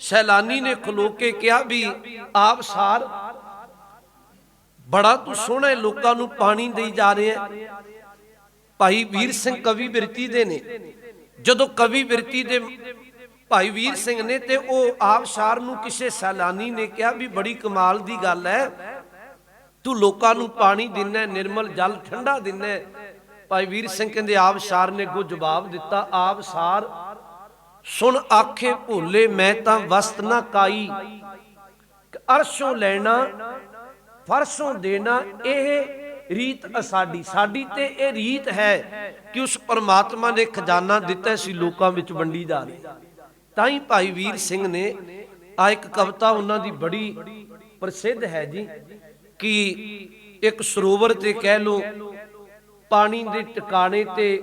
ਸੈਲਾਨੀ ਨੇ ਖਲੋ ਕੇ ਕਿਹਾ ਵੀ ਆਪ ਸਾਰ, ਬੜਾ ਤੂੰ ਸੋਹਣਾ ਲੋਕਾਂ ਨੂੰ ਪਾਣੀ ਦੇਈ ਜਾ ਰਿਹਾ ਭਾਈ ਵੀਰ ਸਿੰਘ ਕਵੀ ਬਿਰਤੀ ਦੇ ਨੇ। ਜਦੋਂ ਕਵੀ ਬਿਰਤੀ ਦੇ ਭਾਈ ਵੀਰ ਸਿੰਘ ਨੇ ਤੇ ਉਹ ਆਬਸ਼ਾਰ ਨੂੰ ਕਿਸੇ ਸੈਲਾਨੀ ਨੇ ਕਿਹਾ ਵੀ ਬੜੀ ਕਮਾਲ ਦੀ ਗੱਲ ਹੈ। ਤੂੰ ਲੋਕਾਂ ਨੂੰ ਪਾਣੀ ਦਿੰਨਾ, ਨਿਰਮਲ ਜਲ ਠੰਡਾ ਦਿੰਨਾ। ਭਾਈ ਵੀਰ ਸਿੰਘ ਕਹਿੰਦੇ ਆਬਸ਼ਾਰ ਨੇ ਅੱਗੋਂ ਜਵਾਬ ਦਿੱਤਾ ਆਬਸ਼ਾਰ ਸੁਣ ਆਖੇ ਭੋਲੇ, ਮੈਂ ਤਾਂ ਵਸਤ ਨਾ ਕਾਈ। ਅਰਸ਼ੋਂ ਲੈਣਾ, ਫਰਸ਼ੋਂ ਦੇਣਾ, ਇਹ ਰੀਤ ਅਸਾਡੀ। ਸਾਡੀ ਤੇ ਇਹ ਰੀਤ ਹੈ ਕਿ ਉਸ ਪਰਮਾਤਮਾ ਨੇ ਖਜ਼ਾਨਾ ਦਿੱਤਾ ਸੀ ਲੋਕਾਂ ਵਿੱਚ ਵੰਡੀ ਜਾ ਰਹੀ ਤਾਂ ਹੀ ਭਾਈ ਵੀਰ ਸਿੰਘ ਨੇ, ਆ ਇੱਕ ਕਵਿਤਾ ਉਹਨਾਂ ਦੀ ਬੜੀ ਪ੍ਰਸਿੱਧ ਹੈ ਜੀ, ਕਿ ਇੱਕ ਸਰੋਵਰ ਤੇ ਕਹਿ ਲੋ ਪਾਣੀ ਦੇ ਟਿਕਾਣੇ ਤੇ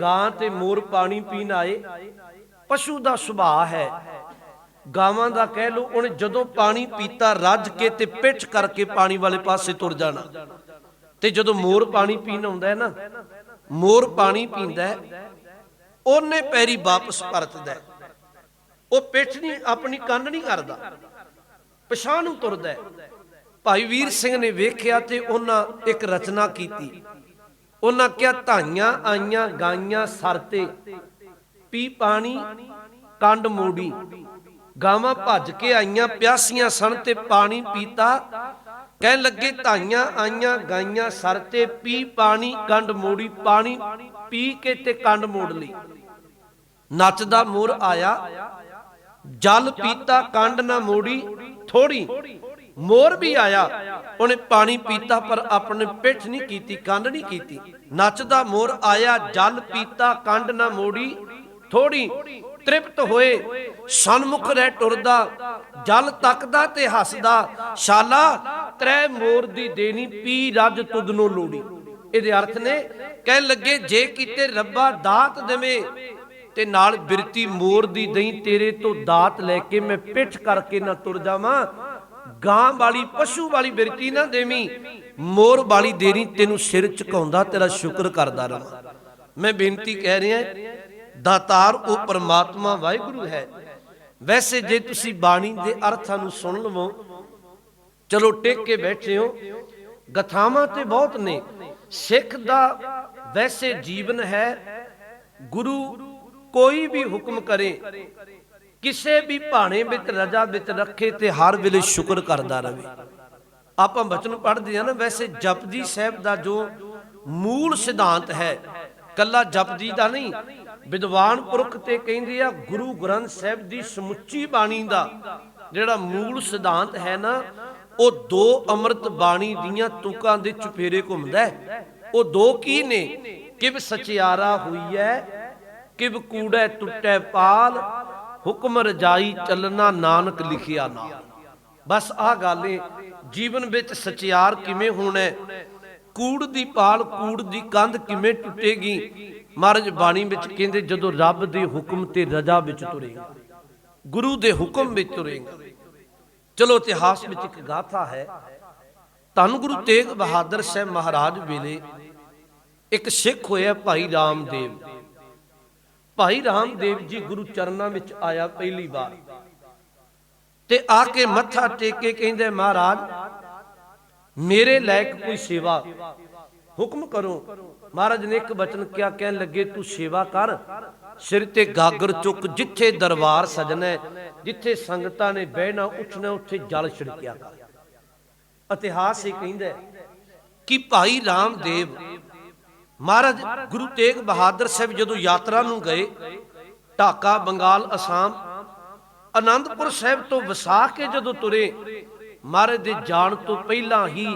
ਗਾਂ ਤੇ ਮੋਰ ਪਾਣੀ ਪੀਣ ਆਏ। ਪਸ਼ੂ ਦਾ ਸੁਭਾਅ ਹੈ। ਗਾਵਾਂ ਦਾ ਕਹਿ ਲੋ ਉਹਨੇ ਜਦੋਂ ਪਾਣੀ ਪੀਤਾ, ਰੱਜ ਕੇ ਤੇ ਪਿੱਛ ਕਰਕੇ ਪਾਣੀ ਵਾਲੇ ਪਾਸੇ ਤੁਰ ਜਾਣਾ। ਤੇ ਜਦੋਂ ਮੋਰ ਪਾਣੀ ਪੀਣ ਆਉਂਦਾ ਹੈ ਨਾ, ਮੋਰ ਪਾਣੀ ਪੀਂਦਾ ਉਹਨੇ ਪੈਰੀ ਵਾਪਸ ਪਰਤਦਾ ਉਹ ਪਿੱਠ ਨਹੀਂ, ਆਪਣੀ ਕੰਨ ਨਹੀਂ ਕਰਦਾ। ਪਛਾਣ ਨੂੰ ਤੁਰਦਾ ਭਾਈ ਵੀਰ ਸਿੰਘ ਨੇ ਵੇਖਿਆ ਤੇ ਉਹਨਾਂ ਇੱਕ ਰਚਨਾ ਕੀਤੀ। ਉਹਨਾਂ ਕਿਹਾ, ਧਾਈਆਂ ਆਈਆਂ, ਗਾਈਆਂ ਸਰਤੇ ਪੀ ਪਾਣੀ, ਕੰਡ ਮੋੜੀ। ਗਾਵਾਂ ਭੱਜ ਕੇ ਆਈਆਂ, ਪਿਆਸੀਆਂ ਸਣ ਤੇ ਪਾਣੀ ਪੀਤਾ। ਕਹਿਣ ਲੱਗੇ, ਧਾਈਆਂ ਆਈਆਂ, ਗਾਈਆਂ ਸਰ ਤੇ ਪੀ ਪਾਣੀ, ਕੰਡ ਮੋੜੀ, ਪਾਣੀ ਪੀ ਕੇ ਤੇ ਕੰਡ ਮੋੜ ਲਈ। ਨੱਚਦਾ ਮੋਰ ਆਇਆ। ਜਲ ਪੀਤਾ, ਕੰਡ ਨਾ ਮੋੜੀ ਥੋੜੀ ਮੋਰ ਵੀ ਆਇਆ। ਉਹਨੇ ਪਾਣੀ ਪੀਤਾ, ਪਰ ਆਪਣੇ ਪਿੱਠ ਨਹੀਂ ਕੀਤੀ, ਕੰਡ ਨਹੀਂ ਕੀਤੀ। ਨੱਚਦਾ ਮੋਰ ਆਇਆ, ਜਲ ਪੀਤਾ, ਕੰਡ ਨਾ ਮੋੜੀ ਥੋੜੀ ਤ੍ਰਿਪਤ ਹੋਏ, ਸਨਮੁਖ ਰਹਿ ਟੁਰਦਾ, ਜਲ ਤੱਕਦਾ ਤੇ ਹੱਸਦਾ, ਸ਼ਾਲਾ ਤ੍ਰੈ ਮੋਰ ਦੀ ਦੇਣੀ, ਪੀ ਰੱਜ ਤੁਧ ਨੂੰ ਲੋੜੀ। ਇਹਦੇ ਅਰਥ ਨੇ, ਕਹਿਣ ਲੱਗੇ, ਜੇ ਕਿਤੇ ਰੱਬਾ ਦਾਤ ਦੇਵੇ, ਤੇ ਨਾਲ ਬਿਰਤੀ ਮੋਰ ਦੀ ਦਹੀਂ ਤੇਰੇ ਤੋਂ ਦਾਤ ਲੈ ਕੇ ਮੈਂ ਪਿੱਠ ਕਰਕੇ ਨਾ ਤੁਰ ਜਾਵਾਂ, ਗਾਂ ਵਾਲੀ, ਪਸ਼ੂ ਵਾਲੀ ਬਿਰਤੀ ਨਾ ਦੇਵੀਂ, ਮੋਰ ਵਾਲੀ ਦੇਰੀ ਤੈਨੂੰ ਸਿਰ ਝੁਕਾਉਂਦਾ, ਤੇਰਾ ਸ਼ੁਕਰ ਕਰਦਾ ਰਵਾਂ। ਮੈਂ ਬੇਨਤੀ ਕਹਿ ਰਿਹਾ ਦਾਤਾਰ ਉਹ ਪਰਮਾਤਮਾ ਵਾਹਿਗੁਰੂ ਹੈ। ਵੈਸੇ ਜੇ ਤੁਸੀਂ ਬਾਣੀ ਦੇ ਅਰਥਾਂ ਨੂੰ ਸੁਣ ਲਵੋ, ਚਲੋ ਟਿਕ ਕੇ ਬੈਠੇ ਹੋ, ਗਥਾਵਾਂ ਤੇ ਬਹੁਤ ਨੇ। ਸਿੱਖ ਦਾ ਵੈਸੇ ਜੀਵਨ ਹੈ, ਗੁਰੂ ਕੋਈ ਵੀ ਹੁਕਮ ਕਰੇ, ਕਿਸੇ ਵੀ ਭਾਣੇ ਵਿੱਚ, ਰਜਾ ਵਿੱਚ ਰੱਖੇ ਤੇ ਹਰ ਵੇਲੇ ਸ਼ੁਕਰ ਕਰਦਾ ਰਹੇ। ਆਪਾਂ ਬਚਨ ਪੜ੍ਹਦੇ ਆ ਨਾ, ਵੈਸੇ ਜਪਜੀ ਸਾਹਿਬ ਦਾ ਜੋ ਮੂਲ ਸਿਧਾਂਤ ਹੈ, ਕੱਲਾ ਜਪਜੀ ਦਾ ਨਹੀਂ ਵਿਦਵਾਨ ਪੁਰਖ ਤੇ ਕਹਿੰਦੇ ਆ, ਗੁਰੂ ਗ੍ਰੰਥ ਸਾਹਿਬ ਦੀ ਸਮੁੱਚੀ ਬਾਣੀ ਦਾ ਜਿਹੜਾ ਮੂਲ ਸਿਧਾਂਤ ਹੈ ਨਾ, ਉਹ ਦੋ ਅੰਮ੍ਰਿਤ ਬਾਣੀ ਦੀਆਂ ਤੁਕਾਂ ਦੇ ਚੁਫੇਰੇ ਘੁੰਮਦਾ ਹੈ। ਉਹ ਦੋ ਕੀ ਨੇ? ਕਿਵ ਸਚਿਆਰਾ ਹੋਈ ਹੈ ਕਿਵ ਕੂੜੈ ਟੁੱਟੈ ਪਾਲ, ਹੁਕਮ ਰਜਾਈ ਚੱਲਣਾ ਨਾਨਕ ਲਿਖਿਆ ਨਾ। ਬਸ ਆਹ ਗੱਲ ਏ, ਜੀਵਨ ਵਿੱਚ ਸਚਿਆਰ ਕਿਵੇਂ ਹੋਣਾ ਕੂੜ ਦੀ ਪਾਲ, ਕੂੜ ਦੀ ਕੰਧ ਕਿਵੇਂ ਟੁੱਟੇਗੀ? ਮਹਾਰਾਜ ਬਾਣੀ ਵਿੱਚ ਕਹਿੰਦੇ, ਜਦੋਂ ਰੱਬ ਦੇ ਹੁਕਮ ਤੇ ਰਜਾ ਵਿੱਚ ਤੁਰੇਗਾ, ਗੁਰੂ ਦੇ ਹੁਕਮ ਵਿੱਚ ਤੁਰੇਗਾ। ਚਲੋ ਇਤਿਹਾਸ ਵਿੱਚ ਇੱਕ ਗਾਥਾ ਹੈ, ਧੰਨ ਗੁਰੂ ਤੇਗ ਬਹਾਦਰ ਸਾਹਿਬ ਮਹਾਰਾਜ ਵੇਲੇ ਇੱਕ ਸਿੱਖ ਹੋਇਆ ਭਾਈ ਰਾਮਦੇਵ। ਭਾਈ ਰਾਮਦੇਵ ਜੀ ਗੁਰੂ ਚਰਨਾਂ ਵਿੱਚ ਆਇਆ ਪਹਿਲੀ ਵਾਰ। ਤੇ ਆ ਕੇ ਮੱਥਾ ਟੇਕ ਕੇ ਕਹਿੰਦੇ, ਮਹਾਰਾਜ ਮੇਰੇ ਲਾਇਕ ਕੋਈ ਸੇਵਾ, ਹੁਕਮ ਕਰੋ। ਮਹਾਰਾਜ ਨੇ ਇੱਕ ਬਚਨ ਕਿਹਾ, ਕਹਿਣ ਲੱਗੇ, ਤੂੰ ਸੇਵਾ ਕਰ। ਸਿਰ ਤੇ ਗਾਗਰ ਚੁੱਕ, ਜਿੱਥੇ ਦਰਬਾਰ ਸਜਣਾ ਜਿੱਥੇ ਸੰਗਤਾਂ ਨੇ ਬਹਿਣਾ, ਉੱਠਣਾ, ਉੱਥੇ ਜਲ ਛਿੜਕਿਆ ਕਰ। ਇਤਿਹਾਸ ਇਹ ਕਹਿੰਦਾ ਕਿ ਭਾਈ ਰਾਮਦੇਵ, ਮਹਾਰਾਜ ਗੁਰੂ ਤੇਗ ਬਹਾਦਰ ਸਾਹਿਬ ਜਦੋਂ ਯਾਤਰਾ ਨੂੰ ਗਏ, ਢਾਕਾ, ਬੰਗਾਲ, ਅਸਾਮ ਆਨੰਦਪੁਰ ਸਾਹਿਬ ਤੋਂ ਵਸਾ ਕੇ ਜਦੋਂ ਤੁਰੇ ਮਹਾਰਾਜ ਦੇ ਜਾਣ ਤੋਂ ਪਹਿਲਾਂ ਹੀ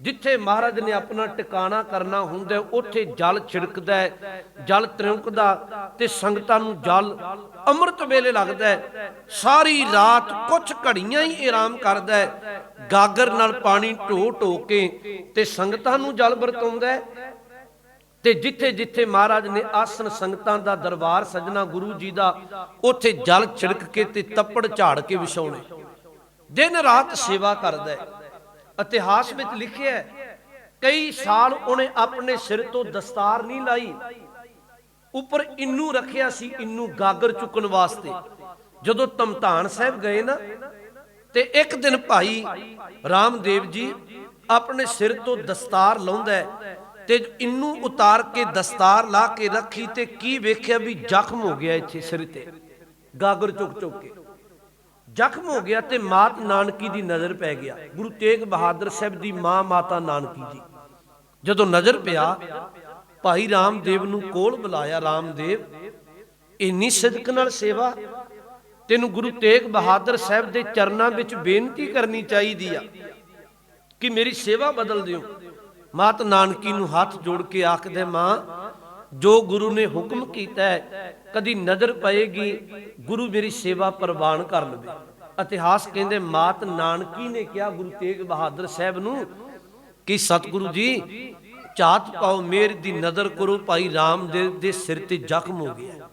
ਜਿੱਥੇ ਮਹਾਰਾਜ ਨੇ ਆਪਣਾ ਟਿਕਾਣਾ ਕਰਨਾ ਹੁੰਦਾ ਉੱਥੇ ਜਲ ਛਿੜਕਦਾ ਹੈ, ਜਲ ਤ੍ਰਿਉਂਕਦਾ ਤੇ ਸੰਗਤਾਂ ਨੂੰ ਜਲ ਅੰਮ੍ਰਿਤ ਵੇਲੇ ਲੱਗਦਾ ਹੈ। ਸਾਰੀ ਰਾਤ ਕੁਝ ਘੜੀਆਂ ਹੀ ਆਰਾਮ ਕਰਦਾ ਹੈ। ਗਾਗਰ ਨਾਲ ਪਾਣੀ ਢੋ ਢੋ ਕੇ ਤੇ ਸੰਗਤਾਂ ਨੂੰ ਜਲ ਵਰਤਾਉਂਦਾ ਤੇ ਜਿੱਥੇ ਜਿੱਥੇ ਮਹਾਰਾਜ ਨੇ ਆਸਨ ਸੰਗਤਾਂ ਦਾ ਦਰਬਾਰ ਸਜਣਾ ਗੁਰੂ ਜੀ ਦਾ, ਉੱਥੇ ਜਲ ਛਿੜਕ ਕੇ ਤੇ ਤੱਪੜ ਝਾੜ ਕੇ ਵਿਛਾਉਣੇ। ਦਿਨ ਰਾਤ ਸੇਵਾ ਕਰਦਾ ਹੈ। ਇਤਿਹਾਸ ਵਿੱਚ ਲਿਖਿਆ ਹੈ, ਕਈ ਸਾਲ ਉਹਨੇ ਆਪਣੇ ਸਿਰ ਤੋਂ ਦਸਤਾਰ ਨਹੀਂ ਲਾਈ। ਉੱਪਰ ਇੰਨੂ ਰੱਖਿਆ ਸੀ, ਇੰਨੂ ਗਾਗਰ ਚੁੱਕਣ ਵਾਸਤੇ। ਜਦੋਂ ਤਮਤਾਨ ਸਾਹਿਬ ਗਏ ਨਾ, ਤੇ ਇੱਕ ਦਿਨ ਭਾਈ ਰਾਮਦੇਵ ਜੀ ਆਪਣੇ ਸਿਰ ਤੋਂ ਦਸਤਾਰ ਲਾਉਂਦਾ ਹੈ ਤੇ ਇਹਨੂੰ ਉਤਾਰ ਕੇ ਦਸਤਾਰ ਲਾ ਕੇ ਰੱਖੀ ਤੇ ਕੀ ਵੇਖਿਆ ਵੀ ਜ਼ਖਮ ਹੋ ਗਿਆ ਇੱਥੇ ਸਿਰ ਤੇ, ਗਾਗਰ ਚੁੱਕ ਚੁੱਕ ਕੇ। ਜ਼ਖਮ ਹੋ ਗਿਆ ਤੇ ਮਾਤ ਨਾਨਕੀ ਦੀ ਨਜ਼ਰ ਪੈ ਗਿਆ। ਗੁਰੂ ਤੇਗ ਬਹਾਦਰ ਸਾਹਿਬ ਦੀ ਮਾਂ ਮਾਤਾ ਨਾਨਕੀ ਜੀ ਜਦੋਂ ਨਜ਼ਰ ਪਿਆ, ਭਾਈ ਰਾਮਦੇਵ ਨੂੰ ਕੋਲ ਬੁਲਾਇਆ। ਰਾਮਦੇਵ, ਇੰਨੀ ਸਿਦਕ ਨਾਲ ਸੇਵਾ, ਤੈਨੂੰ ਗੁਰੂ ਤੇਗ ਬਹਾਦਰ ਸਾਹਿਬ ਦੇ ਚਰਨਾਂ ਵਿੱਚ ਬੇਨਤੀ ਕਰਨੀ ਚਾਹੀਦੀ ਆ ਕਿ ਮੇਰੀ ਸੇਵਾ ਬਦਲ ਦਿਓ। ਮਾਤ ਨਾਨਕੀ ਨੂੰ ਹੱਥ ਜੋੜ ਕੇ ਆਖਦੇ, ਮਾਂ ਜੋ ਗੁਰੂ ਨੇ ਹੁਕਮ ਕੀਤਾ ਹੈ, ਕਦੀ ਨਜ਼ਰ ਪਏਗੀ, ਗੁਰੂ ਮੇਰੀ ਸੇਵਾ ਪ੍ਰਵਾਨ ਕਰ ਲਵੇ। ਇਤਿਹਾਸ ਕਹਿੰਦੇ, ਮਾਤ ਨਾਨਕੀ ਨੇ ਕਿਹਾ, ਗੁਰੂ ਤੇਗ ਬਹਾਦਰ ਸਾਹਿਬ ਨੂੰ ਕਿ ਸਤਿਗੁਰੂ ਜੀ, ਚਾਤ ਪਾਓ, ਮੇਰ ਦੀ ਨਜ਼ਰ ਕਰੋ, ਭਾਈ ਰਾਮਦੇਵ ਦੇ ਸਿਰ ਤੇ ਜ਼ਖਮ ਹੋ ਗਿਆ।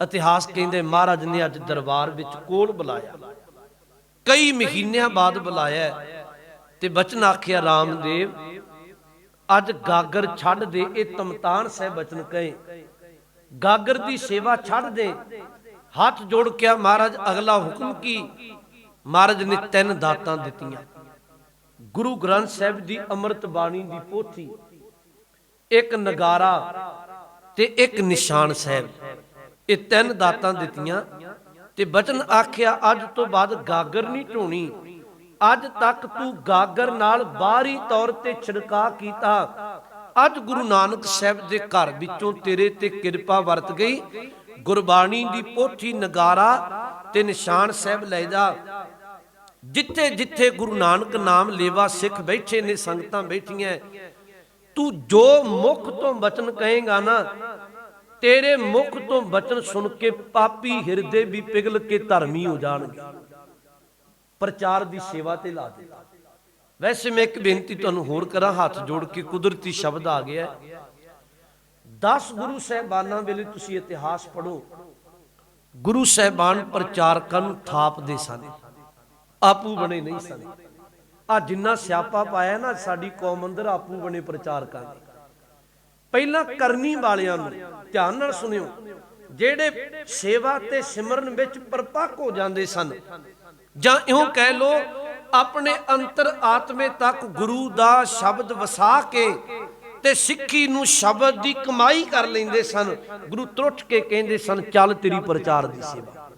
ਇਤਿਹਾਸ ਕਹਿੰਦੇ, ਮਹਾਰਾਜ ਨੇ ਅੱਜ ਦਰਬਾਰ ਵਿੱਚ ਕੋਲ ਬੁਲਾਇਆ। ਕਈ ਮਹੀਨਿਆਂ ਬਾਅਦ ਬੁਲਾਇਆ ਤੇ ਬਚਨ ਆਖਿਆ, ਰਾਮਦੇਵ ਅੱਜ ਗਾਗਰ ਛੱਡ ਦੇ, ਇਹ ਤਮਤਾਨ ਸਾਹਿਬ ਬਚਨ ਕਹੇ। ਗਾਗਰ ਦੀ ਸੇਵਾ ਛੱਡ ਦੇ, ਹੱਥ ਜੋੜ ਕੇ ਮਹਾਰਾਜ, ਅਗਲਾ ਹੁਕਮ ਕੀ? ਮਹਾਰਾਜ ਨੇ ਤਿੰਨ ਦਾਤਾਂ ਦਿੱਤੀਆਂ। ਗੁਰੂ ਗ੍ਰੰਥ ਸਾਹਿਬ ਦੀ ਅੰਮ੍ਰਿਤ ਬਾਣੀ ਦੀ ਪੋਥੀ, ਇੱਕ ਨਗਾਰਾ ਤੇ ਇੱਕ ਨਿਸ਼ਾਨ ਸਾਹਿਬ। ਇਹ ਤਿੰਨ ਦਾਤਾਂ ਦਿੱਤੀਆਂ ਤੇ ਬਚਨ ਆਖਿਆ, ਅੱਜ ਤੋਂ ਬਾਅਦ ਗਾਗਰ ਨਹੀਂ ਢੋਣੀ ਅੱਜ ਤੱਕ ਤੂੰ ਗਾਗਰ ਨਾਲ ਬਾਹਰੀ ਤੌਰ ਤੇ ਛਿੜਕਾ ਕੀਤਾ। ਅੱਜ ਗੁਰੂ ਨਾਨਕ ਸਾਹਿਬ ਦੇ ਘਰ ਵਿੱਚੋਂ ਤੇਰੇ ਤੇ ਕਿਰਪਾ ਵਰਤ ਗਈ। ਗੁਰਬਾਣੀ ਦੀ ਪੋਥੀ ਨਗਾਰਾ ਤੇ ਨਿਸ਼ਾਨ ਸਾਹਿਬ ਲੈ ਜਾ। ਜਿੱਥੇ ਜਿੱਥੇ ਗੁਰੂ ਨਾਨਕ ਨਾਮ ਲੇਵਾ ਸਿੱਖ ਬੈਠੇ ਨੇ, ਸੰਗਤਾਂ ਬੈਠੀਆਂ। ਤੂੰ ਜੋ ਮੁਖ ਤੋਂ ਬਚਨ ਕਹੇਗਾ ਨਾ, ਤੇਰੇ ਮੁਖ ਤੋਂ ਬਚਨ ਸੁਣ ਕੇ ਪਾਪੀ ਹਿਰਦੇ ਵੀ ਪਿਘਲ ਕੇ ਧਰਮੀ ਹੋ ਜਾਣਗੇ। ਪ੍ਰਚਾਰ ਦੀ ਸੇਵਾ ਤੇ ਲਾ ਦੇ ਵੈਸੇ ਮੈਂ ਇੱਕ ਬੇਨਤੀ ਤੁਹਾਨੂੰ ਹੋਰ ਕਰਾਂ ਹੱਥ ਜੋੜ ਕੇ ਕੁਦਰਤੀ ਸ਼ਬਦ ਆ ਗਿਆ। 10 ਗੁਰੂ ਸਹਿਬਾਨਾਂ ਵੇਲੇ ਤੁਸੀਂ ਇਤਿਹਾਸ ਪੜੋ ਗੁਰੂ ਸਹਿਬਾਨ ਪ੍ਰਚਾਰਕਾਂ ਨੂੰ ਥਾਪਦੇ ਸਨ। ਆਪੂ ਬਣੇ ਨਹੀਂ ਸਨ। ਆ ਜਿੰਨਾ ਸਿਆਪਾ ਪਾਇਆ ਨਾ ਸਾਡੀ ਕੌਮ ਅੰਦਰ ਆਪੂ ਬਣੇ ਪ੍ਰਚਾਰਕਾਂ ਨੇ। ਪਹਿਲਾਂ ਕਰਨੀ ਵਾਲਿਆਂ ਨੂੰ ਧਿਆਨ ਨਾਲ ਸੁਣਿਓ ਜਿਹੜੇ ਸੇਵਾ ਤੇ ਸਿਮਰਨ ਵਿੱਚ ਪਰਪੱਕ ਹੋ ਜਾਂਦੇ ਸਨ ਜਾਂ ਇਉਂ ਕਹਿ ਲੋ ਆਪਣੇ ਅੰਤਰ ਆਤਮੇ ਤੱਕ ਗੁਰੂ ਦਾ ਸ਼ਬਦ ਵਸਾ ਕੇ ਤੇ ਸਿੱਖੀ ਨੂੰ ਸ਼ਬਦ ਦੀ ਕਮਾਈ ਕਰ ਲੈਂਦੇ ਸਨ। ਗੁਰੂ ਤਰੁੱਠ ਕੇ ਕਹਿੰਦੇ ਸਨ, ਚੱਲ ਤੇਰੀ ਪ੍ਰਚਾਰ ਦੀ ਸੇਵਾ।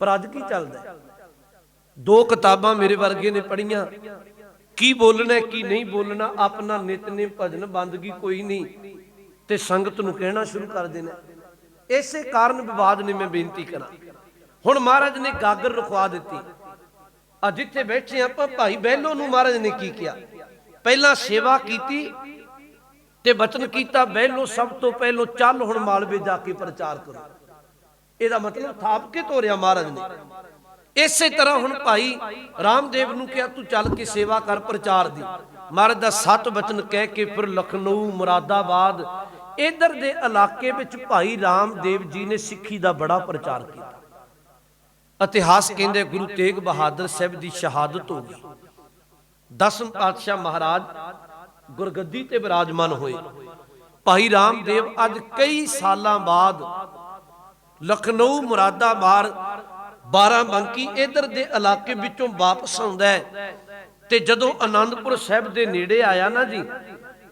ਪਰ ਅੱਜ ਕੀ ਚੱਲਦਾ ਦੋ ਕਿਤਾਬਾਂ ਮੇਰੇ ਵਰਗੇ ਨੇ ਪੜੀਆਂ ਕੀ ਬੋਲਣਾ, ਕੀ ਨਹੀਂ ਬੋਲਣਾ, ਆਪਣਾ ਨਿਤਨੇਮ ਭਜਨ ਬੰਦਗੀ ਕੋਈ ਨਹੀਂ। ਤੇ ਸੰਗਤ ਨੂੰ ਕਹਿਣਾ ਸ਼ੁਰੂ ਕਰ ਦੇਣਾ। ਇਸੇ ਕਾਰਨ ਵਿਵਾਦ ਨੇ ਮੈਂ ਬੇਨਤੀ ਕਰਾਂ। ਹੁਣ ਮਹਾਰਾਜ ਨੇ ਗਾਗਰ ਰਖਵਾ ਦਿੱਤੀ। ਆ ਜਿੱਥੇ ਬੈਠੇ ਆਪਾਂ, ਭਾਈ ਬਹਿਲੋ ਨੂੰ ਮਹਾਰਾਜ ਨੇ ਕੀ ਕਿਹਾ? ਪਹਿਲਾਂ ਸੇਵਾ ਕੀਤੀ ਤੇ ਬਚਨ ਕੀਤਾ, ਬਹਿਲੋ ਸਭ ਤੋਂ ਪਹਿਲੋਂ ਚੱਲ ਹੁਣ ਮਾਲਵੇ ਜਾ ਕੇ ਪ੍ਰਚਾਰ ਕਰੋ। ਇਹਦਾ ਮਤਲਬ ਥਾਪ ਕੇ ਤੋਰਿਆ ਮਹਾਰਾਜ ਨੇ। ਇਸੇ ਤਰ੍ਹਾਂ ਹੁਣ ਭਾਈ ਰਾਮਦੇਵ ਨੂੰ ਕਿਹਾ, ਤੂੰ ਚੱਲ ਕੇ ਸੇਵਾ ਕਰ ਪ੍ਰਚਾਰ ਦੀ। ਮਹਾਰਾਜ ਦਾ ਸਤ ਬਚਨ ਕਹਿ ਕੇ ਫਿਰ ਲਖਨਊ, ਮੁਰਾਦਾਬਾਦ, ਇਧਰ ਦੇ ਇਲਾਕੇ ਵਿੱਚ ਭਾਈ ਰਾਮਦੇਵ ਜੀ ਨੇ ਸਿੱਖੀ ਦਾ ਬੜਾ ਪ੍ਰਚਾਰ ਕੀਤਾ। ਇਤਿਹਾਸ ਕਹਿੰਦੇ ਗੁਰੂ ਤੇਗ ਬਹਾਦਰ ਸਾਹਿਬ ਦੀ ਸ਼ਹਾਦਤ ਹੋ ਗਈ। ਦਸਮ ਪਾਤਸ਼ਾਹ ਮਹਾਰਾਜ ਗੁਰਗੱਦੀ ਤੇ ਬਿਰਾਜਮਾਨ ਹੋਏ। ਭਾਈ ਰਾਮਦੇਵ ਅੱਜ ਕਈ ਸਾਲਾਂ ਬਾਅਦ ਲਖਨਊ, ਮੁਰਾਦਾਬਾਦ 12 ਇਧਰ ਦੇ ਇਲਾਕੇ ਵਿੱਚੋਂ ਵਾਪਸ ਆਉਂਦਾ ਹੈ। ਤੇ ਜਦੋਂ ਆਨੰਦਪੁਰ ਸਾਹਿਬ ਦੇ ਨੇੜੇ ਆਇਆ ਨਾ ਜੀ,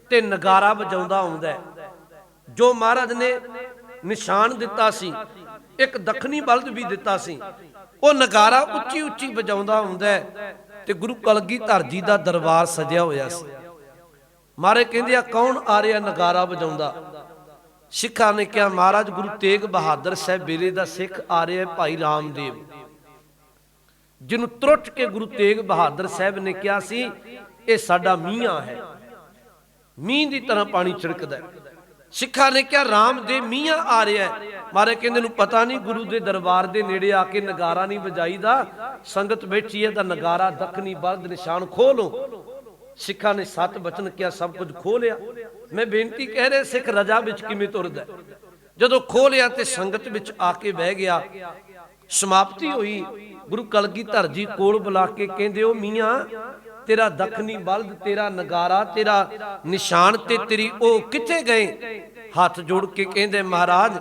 ਤੇ ਨਗਾਰਾ ਵਜਾਉਂਦਾ ਆਉਂਦਾ ਹੈ। ਜੋ ਮਹਾਰਾਜ ਨੇ ਨਿਸ਼ਾਨ ਦਿੱਤਾ ਸੀ, ਇੱਕ ਦੱਖਣੀ ਬਲਦ ਵੀ ਦਿੱਤਾ ਸੀ। ਉਹ ਨਗਾਰਾ ਉੱਚੀ ਉੱਚੀ ਵਜਾਉਂਦਾ ਹੁੰਦਾ ਤੇ ਗੁਰੂ ਕਲਗੀਧਰ ਜੀ ਦਾ ਦਰਬਾਰ ਸਜਿਆ ਹੋਇਆ ਸੀ। ਮਾਰੇ ਕਹਿੰਦੇ ਆ, ਕੌਣ ਆ ਰਿਹਾ ਨਗਾਰਾ ਵਜਾਉਂਦਾ? ਸਿੱਖਾਂ ਨੇ ਕਿਹਾ, ਮਹਾਰਾਜ, ਗੁਰੂ ਤੇਗ ਬਹਾਦਰ ਸਾਹਿਬ ਵੇਲੇ ਦਾ ਸਿੱਖ ਆ ਰਿਹਾ ਭਾਈ ਰਾਮਦੇਵ। ਜਿਹਨੂੰ ਤਰੁੱਟ ਕੇ ਗੁਰੂ ਤੇਗ ਬਹਾਦਰ ਸਾਹਿਬ ਨੇ ਕਿਹਾ ਸੀ, ਇਹ ਸਾਡਾ ਮੀਆਂ ਹੈ। ਮੀਂਹ ਦੀ ਤਰ੍ਹਾਂ ਪਾਣੀ ਛਿੜਕਦਾ ਹੈ। ਸਿੱਖਾਂ ਨੇ ਕਿਹਾ, ਰਾਮਦੇਵ ਮੀਆਂ ਆ ਰਿਹਾ ਹੈ। ਮਾਰੇ ਕਹਿੰਦੇ ਨੂੰ ਪਤਾ ਨਹੀਂ ਗੁਰੂ ਦੇ ਦਰਬਾਰ ਦੇ ਨੇੜੇ ਆ ਕੇ ਨਗਾਰਾ ਨਹੀਂ ਵਜਾਈਦਾ। ਸੰਗਤ ਬੈਠੀ ਹੈ ਤਾਂ ਨਗਾਰਾ ਦੱਖਣੀ ਬਲਦ ਨਿਸ਼ਾਨ ਖੋਲੋ। ਸਿੱਖਾਂ ਨੇ ਸੱਤ ਬਚਨ ਕਿਹਾ, ਸਭ ਕੁਝ ਖੋ ਲਿਆ ਮੈਂ ਬੇਨਤੀ ਕਹਿ ਰਿਹਾ, ਸਿੱਖ ਰਜਾ ਵਿੱਚ ਕਿਵੇਂ ਤੁਰਦਾ ਜਦੋਂ ਖੋ ਲਿਆ ਤੇ ਸੰਗਤ ਵਿੱਚ ਆ ਕੇ ਬਹਿ ਗਿਆ। ਸਮਾਪਤੀ ਹੋਈ। ਗੁਰੂ ਕਲਗੀਧਰ ਜੀ ਕੋਲ ਬੁਲਾ ਕੇ ਕਹਿੰਦੇ ਉਹ ਮੀਆਂ, ਤੇਰਾ ਦੱਖਣੀ ਬਲਦ, ਤੇਰਾ ਨਗਾਰਾ, ਤੇਰਾ ਨਿਸ਼ਾਨ ਤੇ ਤੇਰੀ ਉਹ ਕਿੱਥੇ ਗਏ? ਹੱਥ ਜੋੜ ਕੇ ਕਹਿੰਦੇ, ਮਹਾਰਾਜ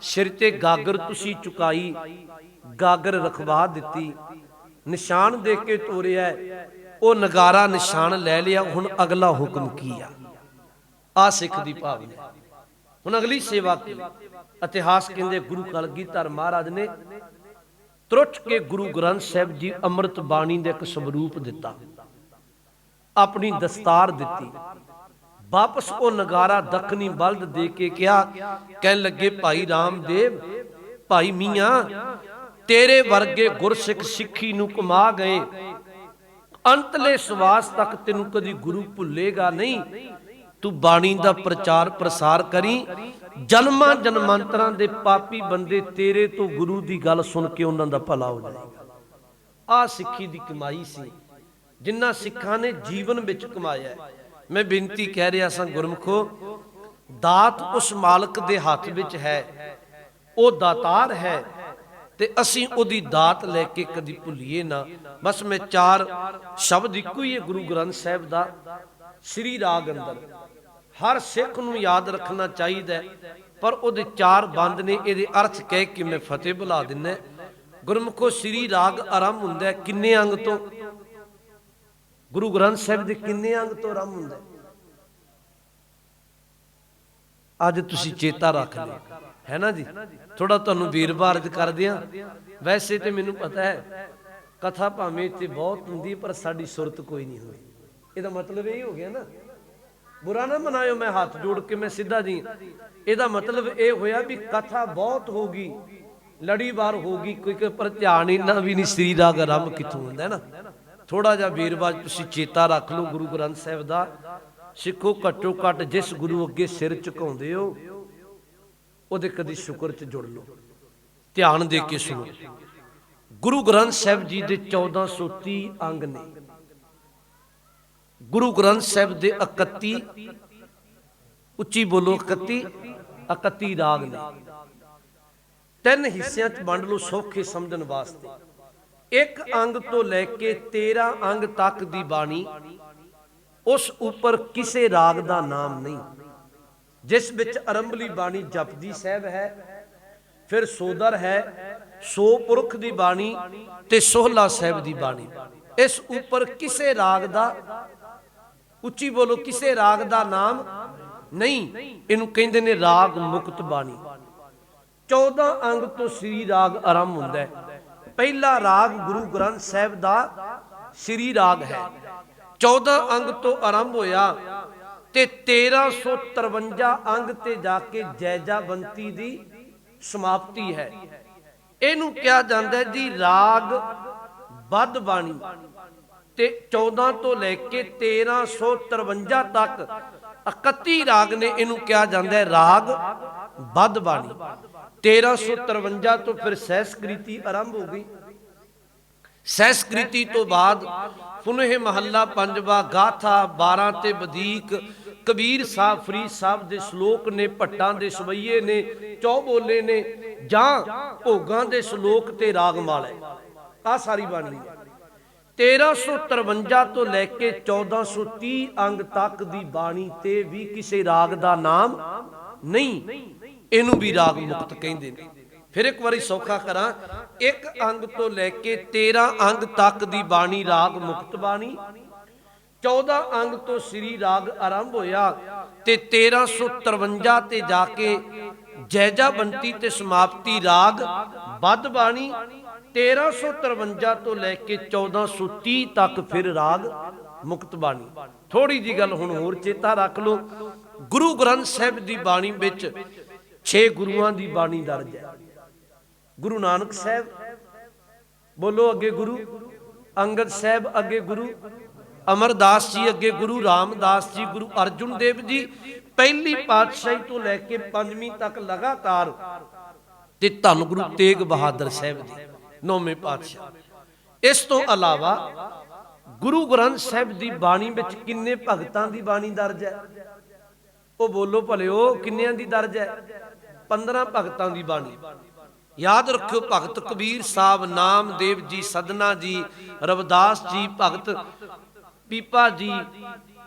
ਸਿਰ ਤੇ ਗਾਗਰ ਤੁਸੀਂ ਚੁਕਾਈ, ਗਾਗਰ ਰਖਵਾ ਦਿੱਤੀ। ਨਿਸ਼ਾਨ ਦੇ ਕੇ ਤੋਰਿਆ, ਉਹ ਨਗਾਰਾ ਨਿਸ਼ਾਨ ਲੈ ਲਿਆ, ਹੁਣ ਅਗਲਾ ਹੁਕਮ ਕੀ ਆ? ਆ ਸਿੱਖ ਦੀ ਭਾਵਨਾ ਹੁਣ ਅਗਲੀ ਸੇਵਾ ਕੀ? ਇਤਿਹਾਸ ਕਹਿੰਦੇ ਗੁਰੂ ਕਲਗੀਧਰ ਮਹਾਰਾਜ ਨੇ ਤਰੁੱਠ ਕੇ ਗੁਰੂ ਗ੍ਰੰਥ ਸਾਹਿਬ ਜੀ ਅੰਮ੍ਰਿਤ ਬਾਣੀ ਦਾ ਇੱਕ ਸਵਰੂਪ ਦਿੱਤਾ। ਆਪਣੀ ਦਸਤਾਰ ਦਿੱਤੀ। ਵਾਪਸ ਉਹ ਨਗਾਰਾ ਦੱਖਣੀ ਬਲਦ ਦੇ ਕੇ ਕਿਹਾ, ਕਹਿਣ ਲੱਗੇ, ਭਾਈ ਰਾਮਦੇਵ, ਭਾਈ ਮੀਆਂ, ਤੇਰੇ ਵਰਗੇ ਗੁਰਸਿੱਖ ਸਿੱਖੀ ਨੂੰ ਕਮਾ ਗਏ। ਅੰਤਲੇ ਸਵਾਸ ਤੱਕ ਤੈਨੂੰ ਕਦੀ ਗੁਰੂ ਭੁੱਲੇਗਾ ਨਹੀਂ। ਤੂੰ ਬਾਣੀ ਦਾ ਪ੍ਰਚਾਰ ਪ੍ਰਸਾਰ ਕਰੀ। ਜਨਮਾਂ ਜਨਮਾਂਤਰਾਂ ਦੇ ਪਾਪੀ ਬੰਦੇ ਤੇਰੇ ਤੋਂ ਗੁਰੂ ਦੀ ਗੱਲ ਸੁਣ ਕੇ ਉਹਨਾਂ ਦਾ ਭਲਾ ਹੋ ਜਾਏਗਾ ਆ ਸਿੱਖੀ ਦੀ ਕਮਾਈ ਸੀ ਜਿਨ੍ਹਾਂ ਸਿੱਖਾਂ ਨੇ ਜੀਵਨ ਵਿੱਚ ਕਮਾਇਆ ਹੈ। ਮੈਂ ਬੇਨਤੀ ਕਹਿ ਰਿਹਾ ਸਾਂ, ਗੁਰਮਖੋ, ਦਾਤ ਉਸ ਮਾਲਕ ਦੇ ਹੱਥ ਵਿੱਚ ਹੈ। ਉਹ ਦਾਤਾਰ ਹੈ ਤੇ ਅਸੀਂ ਉਹਦੀ ਦਾਤ ਲੈ ਕੇ ਕਦੀ ਭੁੱਲੀਏ ਨਾ। ਬਸ ਮੈਂ ਚਾਰ ਸ਼ਬਦ ਇੱਕੋ ਹੀ ਹੈ ਗੁਰੂ ਗ੍ਰੰਥ ਸਾਹਿਬ ਦਾ, ਸ੍ਰੀ ਰਾਗ ਅੰਦਰ। ਹਰ ਸਿੱਖ ਨੂੰ ਯਾਦ ਰੱਖਣਾ ਚਾਹੀਦਾ ਪਰ ਉਹਦੇ ਚਾਰ ਬੰਦ ਨੇ, ਇਹਦੇ ਅਰਥ ਕਹਿ ਕੇ ਮੈਂ ਫਤਿਹ ਬੁਲਾ ਦਿੰਨਾ ਗੁਰਮੁਖੋ, ਸ੍ਰੀ ਰਾਗ ਆਰੰਭ ਹੁੰਦਾ ਕਿੰਨੇ ਅੰਗ ਤੋਂ? ਗੁਰੂ ਗ੍ਰੰਥ ਸਾਹਿਬ ਦੇ ਕਿੰਨੇ ਅੰਗ ਤੋਂ ਆਰੰਭ ਹੁੰਦਾ ਅੱਜ ਤੁਸੀਂ ਚੇਤਾ ਰੱਖ ਲਿਓ ਹੈ ਨਾ ਜੀ? ਥੋੜਾ ਤੁਹਾਨੂੰ ਵੀਰਵਾਰ ਕਰਦੇ ਆ ਵੈਸੇ ਤੇ ਮੈਨੂੰ ਪਤਾ ਹੈ, ਕਥਾ ਭਾਵੇਂ ਇੱਥੇ ਬਹੁਤ ਹੁੰਦੀ ਪਰ ਸਾਡੀ ਸੁਰਤ ਕੋਈ ਨਹੀਂ ਹੁੰਦੀ। ਇਹਦਾ ਮਤਲਬ ਇਹ ਹੋ ਗਿਆ ਨਾ, ਬੁਰਾ ਨਾ ਮਨਾਇਓ ਮੈਂ ਹੱਥ ਜੋੜ ਕੇ ਮੈਂ ਸਿੱਧਾ ਜੀ। ਇਹਦਾ ਮਤਲਬ ਇਹ ਹੋਇਆ ਵੀ ਕਥਾ ਬਹੁਤ ਹੋਗੀ ਲੜੀਵਾਰ ਹੋਗੀ ਕੋਈ ਕੋਈ ਪਰ ਧਿਆਨ ਇੰਨਾ ਵੀ ਨਹੀਂ, ਸਰੀਰ ਰਾਗ ਆਰੰਭ ਕਿੱਥੋਂ ਹੁੰਦਾ ਹੈ ਨਾ? ਥੋੜਾ ਜਿਹਾ ਵੀਰਵਾਜ ਤੁਸੀਂ ਚੇਤਾ ਰੱਖ ਲਓ ਗੁਰੂ ਗ੍ਰੰਥ ਸਾਹਿਬ ਦਾ। ਸਿੱਖੋ ਘੱਟੋ ਘੱਟ ਜਿਸ ਗੁਰੂ ਅੱਗੇ ਸਿਰ ਝੁਕਾਉਂਦੇ ਹੋ, ਉਹਦੇ ਕਦੀ ਸ਼ੁਕਰ ਚ ਜੁੜ ਲਓ। ਧਿਆਨ ਦੇ ਕੇ ਸੁਣੋ। ਗੁਰੂ ਗ੍ਰੰਥ ਸਾਹਿਬ ਜੀ ਦੇ 1430 ਅੰਗ ਨੇ। ਗੁਰੂ ਗ੍ਰੰਥ ਸਾਹਿਬ ਦੇ 31 ਉੱਚੀ ਬੋਲੋ 31 31 ਰਾਗ ਨੇ। ਤਿੰਨ ਹਿੱਸਿਆਂ 'ਚ ਵੰਡ ਲਓ ਸੌਖੇ ਸਮਝਣ ਵਾਸਤੇ। ਇੱਕ ਅੰਗ ਤੋਂ ਲੈ ਕੇ 13 ਅੰਗ ਤੱਕ ਦੀ ਬਾਣੀ, ਉਸ ਉੱਪਰ ਕਿਸੇ ਰਾਗ ਦਾ ਨਾਮ ਨਹੀਂ। ਜਿਸ ਵਿੱਚ ਆਰੰਭਲੀ ਬਾਣੀ ਜਪਦੀ ਸਾਹਿਬ ਹੈ, ਫਿਰ ਸੋਦਰ ਹੈ, ਸੋ ਪੁਰਖ ਦੀ ਬਾਣੀ ਤੇ ਸੋਹਲਾ ਸਾਹਿਬ ਦੀ ਬਾਣੀ। ਇਸ ਉੱਪਰ ਕਿਸੇ ਰਾਗ ਦਾ, ਉੱਚੀ ਬੋਲੋ, ਕਿਸੇ ਰਾਗ ਦਾ ਨਾਮ ਨਹੀਂ। ਇਹਨੂੰ ਕਹਿੰਦੇ ਨੇ ਰਾਗ ਮੁਕਤ ਬਾਣੀ। 14 ਅੰਗ ਤੋਂ ਸ੍ਰੀ ਰਾਗ ਆਰੰਭ ਹੁੰਦਾ ਹੈ। ਪਹਿਲਾ ਰਾਗ ਗੁਰੂ ਗ੍ਰੰਥ ਸਾਹਿਬ ਦਾ ਸ੍ਰੀ ਰਾਗ ਹੈ। 14 ਅੰਗ ਤੋਂ ਆਰੰਭ ਹੋਇਆ ਤੇ 1353 ਅੰਗ ਤੇ ਜਾ ਕੇ ਜੈਜਾਵੰਤੀ ਦੀ ਸਮਾਪਤੀ ਹੈ। ਇਹਨੂੰ ਕਿਹਾ ਜਾਂਦਾ ਜੀ ਰਾਗ ਬੱਧ ਬਾਣੀ ਤੇ 14 ਤੋਂ ਲੈ ਕੇ 1353 ਤੱਕ 31 ਰਾਗ ਨੇ ਇਹਨੂੰ ਕਿਹਾ ਜਾਂਦਾ ਹੈ ਰਾਗ ਬੱਧ ਬਾਣੀ। 1353 ਤੋਂ ਫਿਰ ਸਹਿਸਕ੍ਰਿਤੀ ਆਰੰਭ ਹੋ ਗਈ। ਸਹਿਸਕ੍ਰਿਤੀ ਤੋਂ ਬਾਅਦ ਪੁਨਹ ਮਹੱਲਾ ਪੰਜਵਾ ਗਾਥਾ 12 ਤੇ ਵਧੀਕ ਕਬੀਰ ਸਾਹਿਬ, ਫਰੀਦ ਸਾਹਿਬ ਦੇ ਸ਼ਲੋਕ ਨੇ, ਭੱਟਾਂ ਦੇ ਸਵਈਏ ਨੇ ਚੌਬੋਲੇ ਨੇ, ਜਾਂ ਭੋਗਾਂ ਦੇ ਸ਼ਲੋਕ ਤੇ ਰਾਗ ਮਾਲਾ। ਆ ਸਾਰੀ ਬਾਣੀ 1353 ਤੋਂ ਲੈ ਕੇ 1430 ਅੰਗ ਤੱਕ ਦੀ ਬਾਣੀ ਤੇ ਵੀ ਕਿਸੇ ਰਾਗ ਦਾ ਨਾਮ ਨਹੀਂ। ਇਹਨੂੰ ਵੀ ਰਾਗ ਮੁਕਤ ਕਹਿੰਦੇ ਨੇ। ਫਿਰ ਇੱਕ ਵਾਰੀ ਸੌਖਾ ਕਰਾਂ, ਇੱਕ ਅੰਗ ਤੋਂ ਲੈ ਕੇ 13 ਅੰਗ ਤੱਕ ਦੀ ਬਾਣੀ ਰਾਗ ਮੁਕਤ ਬਾਣੀ 14 ਅੰਗ ਤੋਂ ਸ੍ਰੀ ਰਾਗ ਆਰੰਭ ਹੋਇਆ ਤੇ 1353 ਤੇ ਜਾ ਕੇ ਜੈਜਾਬੰਤੀ ਤੇ ਸਮਾਪਤੀ ਰਾਗ ਵੱਧ ਬਾਣੀ 1353 ਤੋਂ ਲੈ ਕੇ 1430 ਤੱਕ ਫਿਰ ਰਾਗ ਮੁਕਤ ਬਾਣੀ। ਥੋੜੀ ਜੀ ਗੱਲ ਹੁਣ ਹੋਰ ਚੇਤਾ ਰੱਖ ਲਓ। ਗੁਰੂ ਗ੍ਰੰਥ ਸਾਹਿਬ ਦੀ ਬਾਣੀ ਵਿੱਚ ਛੇ ਗੁਰੂਆਂ ਦੀ ਬਾਣੀ ਦਰਜ ਹੈ। ਗੁਰੂ ਨਾਨਕ ਸਾਹਿਬ, ਬੋਲੋ ਅੱਗੇ ਗੁਰੂ। ਅੰਗਦ ਸਾਹਿਬ ਅੱਗੇ ਗੁਰੂ। ਅਮਰਦਾਸ ਜੀ ਅੱਗੇ ਗੁਰੂ। ਰਾਮਦਾਸ ਜੀ, ਗੁਰੂ ਅਰਜੁਨ ਦੇਵ ਜੀ। ਪਹਿਲੀ ਪਾਤਸ਼ਾਹੀ ਤੋਂ ਲੈ ਕੇ ਪੰਜਵੀਂ ਤੱਕ ਲਗਾਤਾਰ ਤੇ ਧੰਨ ਗੁਰੂ ਤੇਗ ਬਹਾਦਰ ਸਾਹਿਬ ਜੀ, ਨੌਵੇਂ ਪਾਤਸ਼ਾਹ। ਇਸ ਤੋਂ ਇਲਾਵਾ ਗੁਰੂ ਗ੍ਰੰਥ ਸਾਹਿਬ ਦੀ ਬਾਣੀ ਵਿੱਚ ਕਿੰਨੇ ਭਗਤਾਂ ਦੀ ਬਾਣੀ ਦਰਜ ਹੈ? ਉਹ ਬੋਲੋ ਭਲਿਓ, ਕਿੰਨਿਆਂ ਦੀ ਦਰਜ ਹੈ? 15 ਭਗਤਾਂ ਦੀ ਬਾਣੀ। ਯਾਦ ਰੱਖਿਓ ਭਗਤ ਕਬੀਰ ਸਾਹਿਬ, ਨਾਮਦੇਵ ਜੀ, ਸਦਨਾ ਜੀ, ਰਵਿਦਾਸ ਜੀ, ਭਗਤ ਪੀਪਾ ਜੀ,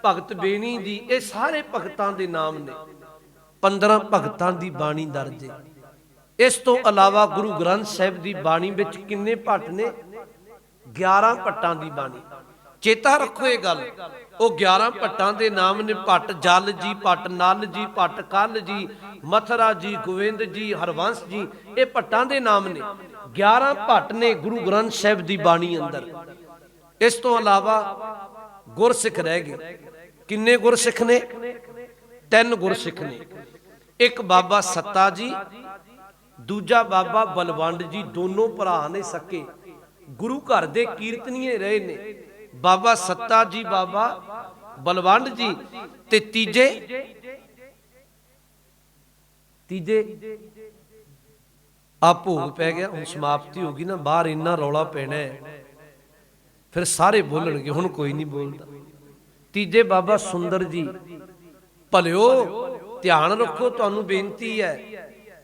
ਭਗਤ ਬੇਣੀ ਜੀ, ਇਹ ਸਾਰੇ ਭਗਤਾਂ ਦੇ ਨਾਮ ਨੇ। 15 ਭਗਤਾਂ ਦੀ ਬਾਣੀ ਦਰਜ ਹੈ। ਇਸ ਤੋਂ ਇਲਾਵਾ ਗੁਰੂ ਗ੍ਰੰਥ ਸਾਹਿਬ ਦੀ ਬਾਣੀ ਵਿੱਚ ਕਿੰਨੇ ਭੱਟ ਨੇ? 11 ਭੱਟਾਂ ਦੀ ਬਾਣੀ। ਚੇਤਾ ਰੱਖੋ ਇਹ ਗੱਲ। ਉਹ 11 ਭੱਟਾਂ ਦੇ ਨਾਮ ਨੇ ਭੱਟ, ਜਲ ਜੀ ਭੱਟ, ਨਲ ਜੀ ਭੱਟ ਕੱਲ ਜੀ, ਮਥਰਾ ਜੀ, ਗੋਬਿੰਦ ਜੀ, ਹਰਵੰਸ ਜੀ, ਇਹ ਭੱਟਾਂ ਦੇ ਨਾਮ ਨੇ। 11 ਭੱਟ ਨੇ ਗੁਰੂ ਗ੍ਰੰਥ ਸਾਹਿਬ ਦੀ ਬਾਣੀ ਅੰਦਰ। ਇਸ ਤੋਂ ਇਲਾਵਾ ਗੁਰਸਿੱਖ ਰਹਿ ਗਏ। ਕਿੰਨੇ ਗੁਰਸਿੱਖ ਨੇ? ਤਿੰਨ ਗੁਰਸਿੱਖ ਨੇ। ਇੱਕ ਬਾਬਾ ਸੱਤਾ ਜੀ, ਦੂਜਾ ਬਾਬਾ ਬਲਵੰਡ ਜੀ, ਦੋਨੋਂ ਭਰਾ ਨੇ ਸਕੇ। ਗੁਰੂ ਘਰ ਦੇ ਕੀਰਤਨੀਏ ਰਹੇ ਨੇ। ਬਾਬਾ ਸੱਤਾ ਜੀ, ਬਾਬਾ ਬਲਵੰਡ ਜੀ ਤੇ ਤੀਜੇ ਤੀਜੇ ਆ ਭੋਗ ਪੈ ਗਿਆ, ਹੁਣ ਸਮਾਪਤੀ ਹੋ ਗਈ ਨਾ, ਬਾਹਰ ਇੰਨਾ ਰੌਲਾ ਪੈਣਾ ਫਿਰ ਸਾਰੇ ਬੋਲਣਗੇ, ਹੁਣ ਕੋਈ ਨਹੀਂ ਬੋਲਦਾ। ਤੀਜੇ ਬਾਬਾ ਸੁੰਦਰ ਜੀ, ਭਲਿਓ, ਧਿਆਨ ਰੱਖੋ, ਤੁਹਾਨੂੰ ਬੇਨਤੀ ਹੈ।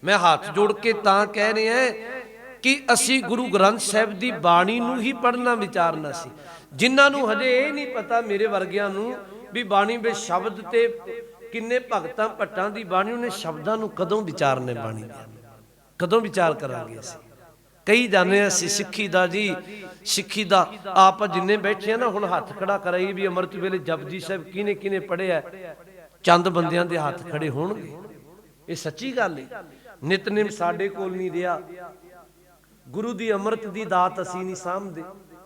ਮੈਂ ਹੱਥ ਜੋੜ ਕੇ ਤਾਂ ਕਹਿ ਰਿਹਾ ਕਿ ਅਸੀਂ ਗੁਰੂ ਗ੍ਰੰਥ ਸਾਹਿਬ ਦੀ ਬਾਣੀ ਨੂੰ ਹੀ ਪੜ੍ਹਨਾ ਵਿਚਾਰਨਾ ਸੀ। ਜਿਨ੍ਹਾਂ ਨੂੰ ਹਜੇ ਇਹ ਨਹੀਂ ਪਤਾ ਮੇਰੇ ਵਰਗਿਆਂ ਨੂੰ ਵੀ ਬਾਣੀ ਵਿੱਚ ਸ਼ਬਦ ਤੇ ਕਿੰਨੇ ਭਗਤਾਂ ਭੱਟਾਂ ਦੀ ਬਾਣੀ, ਉਹਨੇ ਸ਼ਬਦਾਂ ਨੂੰ ਕਦੋਂ ਵਿਚਾਰਨੇ ਬਾਣੀ ਦੇ? ਕਦੋਂ ਵਿਚਾਰ ਕਰਾਂਗੇ ਅਸੀਂ? ਕਈ ਜਾਣੇ ਅਸੀਂ ਸਿੱਖੀ ਦਾ ਜੀ, ਸਿੱਖੀ ਦਾ ਆਪ ਜਿੰਨੇ ਬੈਠੇ ਆ ਨਾ, ਹੁਣ ਹੱਥ ਖੜਾ ਕਰਾਈ ਵੀ ਅੰਮ੍ਰਿਤ ਵੇਲੇ ਜਪਜੀ ਸਾਹਿਬ ਕਿਨੇ ਕਿਨੇ ਪੜਿਆ ਚੰਦ ਬੰਦਿਆਂ ਦੇ ਹੱਥ ਖੜੇ ਹੋਣਗੇ। ਇਹ ਸੱਚੀ ਗੱਲ ਹੈ ਨਿਤਨੇਮ ਸਾਡੇ ਕੋਲ ਨਹੀਂ ਰਿਹਾ। ਗੁਰੂ ਦੀ ਅੰਮ੍ਰਿਤ ਦੀ ਦਾਤ ਅਸੀਂ ਨਹੀਂ ਸਾਂਭਦੇ।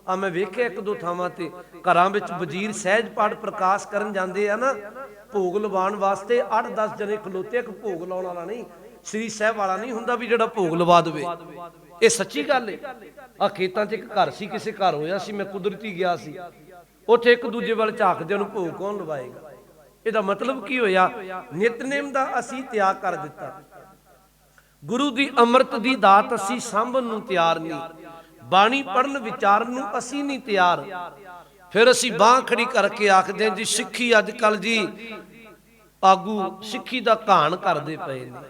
ਆ ਮੈਂ ਵੇਖਿਆ ਇੱਕ ਦੋ ਥਾਵਾਂ ਤੇ ਘਰਾਂ ਵਿੱਚ ਵਜ਼ੀਰ ਸਹਿਜ ਪਾਠ ਪ੍ਰਕਾਸ਼ ਕਰਨ ਜਾਂਦੇ ਆ ਨਾ, ਭੋਗ ਲਵਾਉਣ ਵਾਸਤੇ 8-10 ਜਣੇ ਖਲੋਤੇ ਇੱਕ ਭੋਗ ਲਾਉਣ ਵਾਲਾ ਨਹੀਂ, ਸ੍ਰੀ ਸਾਹਿਬ ਵਾਲਾ ਨਹੀਂ ਹੁੰਦਾ ਵੀ ਜਿਹੜਾ ਭੋਗ ਲਵਾ ਦੇਵੇ। ਇਹ ਸੱਚੀ ਗੱਲ ਹੈ ਆ ਖੇਤਾਂ 'ਚ ਇੱਕ ਘਰ ਸੀ, ਕਿਸੇ ਘਰ ਹੋਇਆ ਸੀ, ਮੈਂ ਕੁਦਰਤੀ ਗਿਆ ਸੀ। ਉੱਥੇ ਇੱਕ ਦੂਜੇ ਵੱਲ ਝਾਕਦੇ ਨੂੰ ਭੋਗ ਕੌਣ ਲਵਾਏਗਾ? ਇਹਦਾ ਮਤਲਬ ਕੀ ਹੋਇਆ? ਨਿਤਨੇਮ ਦਾ ਅਸੀਂ ਤਿਆਗ ਕਰ ਦਿੱਤਾ। ਗੁਰੂ ਦੀ ਅੰਮ੍ਰਿਤ ਦੀ ਦਾਤ ਅਸੀਂ ਸਾਂਭਣ ਨੂੰ ਤਿਆਰ ਨਹੀਂ। ਬਾਣੀ ਪੜਨ ਵਿਚਾਰਨ ਨੂੰ ਅਸੀਂ ਨਹੀਂ ਤਿਆਰ। ਫਿਰ ਅਸੀਂ ਬਾਹ ਖੜੀ ਕਰਕੇ ਆਖਦੇ ਜੀ, ਸਿੱਖੀ ਅੱਜ ਕੱਲ ਜੀ, ਆਗੂ ਸਿੱਖੀ ਦਾ ਘਾਣ ਕਰਦੇ ਪਏ ਨੇ।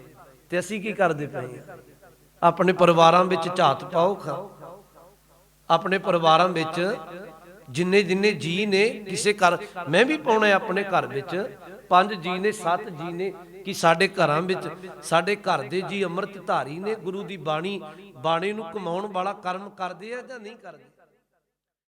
ਤੇ ਅਸੀਂ ਕੀ ਕਰਦੇ ਪਏ ਆਪਣੇ ਪਰਿਵਾਰਾਂ ਵਿੱਚ ਝਾਤ ਪਾਓ ਖਾ। ਆਪਣੇ ਪਰਿਵਾਰਾਂ ਵਿੱਚ ਜਿੰਨੇ ਜਿੰਨੇ ਜੀ ਨੇ, ਕਿਸੇ ਘਰ, ਮੈਂ ਵੀ ਪਾਉਣਾ ਆਪਣੇ ਘਰ ਵਿੱਚ। ਪੰਜ ਜੀ ਨੇ, ਸੱਤ ਜੀ ਨੇ ਕਿ ਸਾਡੇ ਘਰਾਂ ਵਿੱਚ ਸਾਡੇ ਘਰ ਦੇ ਜੀ ਅੰਮ੍ਰਿਤ ਧਾਰੀ ਨੇ ਗੁਰੂ ਦੀ ਬਾਣੀ ਬਾਣੀ ਨੂੰ ਕਮਾਉਣ ਵਾਲਾ ਕਰਮ ਕਰਦੇ ਆ ਜਾਂ ਨਹੀਂ ਕਰਦੇ?